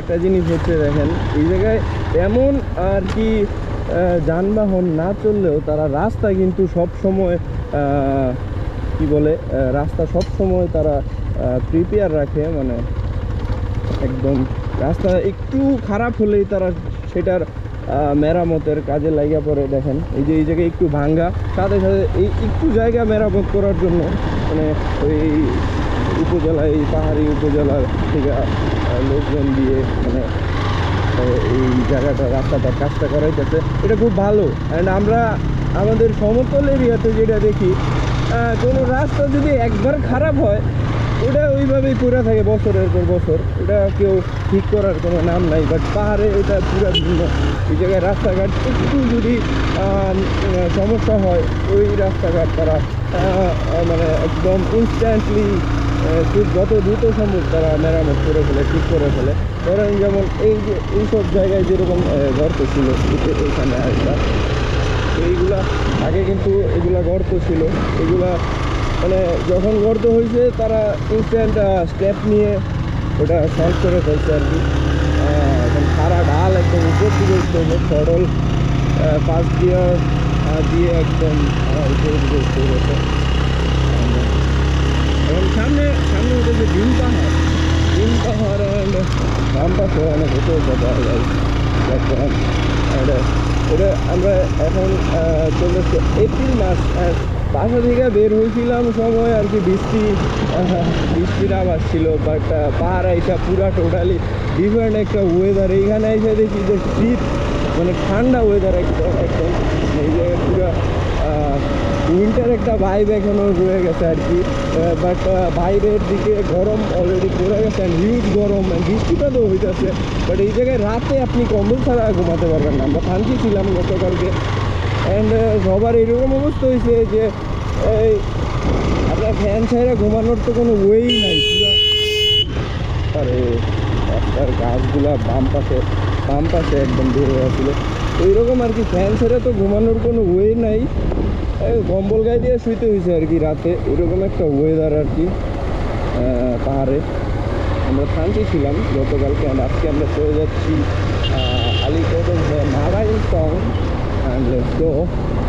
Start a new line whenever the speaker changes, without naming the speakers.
একটা জিনিস হচ্ছে দেখেন, এই জায়গায় এমন আর কি যানবাহন না চললেও তারা রাস্তা কিন্তু সব সময় কি বলে রাস্তা সব সময় তারা প্রিপেয়ার রাখে মানে একদম রাস্তা একটু খারাপ হলেই তারা সেটার মেরামতের কাজে লাগিয়া পড়ে, দেখেন। এই যে এই জায়গায় একটু ভাঙ্গা, সাথে সাথে এই একটু জায়গা মেরামত করার জন্য মানে ওই উপজেলা এই পাহাড়ি উপজেলার থেকে লোকজন দিয়ে মানে এই জায়গাটা, রাস্তাটা, কাজটা করাইতেছে। এটা খুব ভালো। অ্যান্ড আমরা আমাদের সমতল এরিয়াতে যেটা দেখি কোনো রাস্তা যদি একবার খারাপ হয় ওটা ওইভাবেই পড়ে থাকে বছরের পর বছর। ওটা কেউ ঠিক করার কোনো নাম নাই বাট পাহাড়ে এটা পুরো ভিন্ন। এই জায়গায় রাস্তাঘাট, একটু যদি সমস্যা হয়, ওই রাস্তাঘাট তারা মানে একদম ইনস্ট্যান্টলি খুব যত দ্রুত সম্ভব তারা মেরামত করে ফেলে, ঠিক করে ফেলে। ধরেন যেমন এই যে, এইসব জায়গায় যেরকম গর্ত ছিল এইখানে একটা এইগুলা আগে কিন্তু এগুলা গর্ত ছিল, এগুলা মানে যখন গর্ত হয়েছে তারা ইনস্ট্যান্ট স্টেপ নিয়ে ওটা সলভ করে ফেলছে আর কি। সারা ডাল একদম উপর দিকে উঠতে হবে সরল ফার্স্ট গিয়ার দিয়ে একদম আহ, উপরের দিকে উঠতে গেছে এবং সামনে সামনে উঠেছে ডিম পাহাড় ডিম পাহাড় অ্যান্ড বাম পাশে অনেক উঁচু পাওয়া যায়। এটা আমরা এখন আহ, চলেছে এপ্রিল মাস বাসা থেকে বের হয়েছিলাম সময় আর কি বৃষ্টি বৃষ্টির আবাস ছিল বাট পাহাড় এটা পুরা টোটালি ডিফারেন্ট একটা ওয়েদার এইখানে এসে দেখি যে শীত মানে ঠান্ডা ওয়েদার একদম একদম। এই যে পুরো উইন্টার একটা ভাইব এখনও রয়ে গেছে আর কি। বাট বাইরের দিকে গরম অলরেডি পড়ে গেছে অ্যান্ড হিউজ গরম বৃষ্টিটা তো হইতেছে। বাট এই জায়গায় রাতে আপনি কম্বল ছাড়া ঘুমাতে পারবেন না। আমরা শান্তি ছিলাম গতকালকে। অ্যান্ড সবার এরকম অবস্থা হয়েছে যে, এই আপনার ফ্যান ছাড়া ঘুমানোর তো কোনো ওয়েই নাই আরে, রাস্তার গাছগুলা বাম পাশে বাম পাশে একদম হয়ে আসছিল এইরকম আর কি ফ্যান ছেড়ে তো ঘুমানোর কোনো ওয়ে নাই। কম্বল গায়ে দিয়ে শুইতে হয়েছে আর কি রাতে। এরকম একটা ওয়েদার আর কি পাহাড়ে। আমরা শান্তি ছিলাম গতকালকে। আজকে আমরা চলে যাচ্ছি আলিকদম নারায়ণ টং time. Let's go.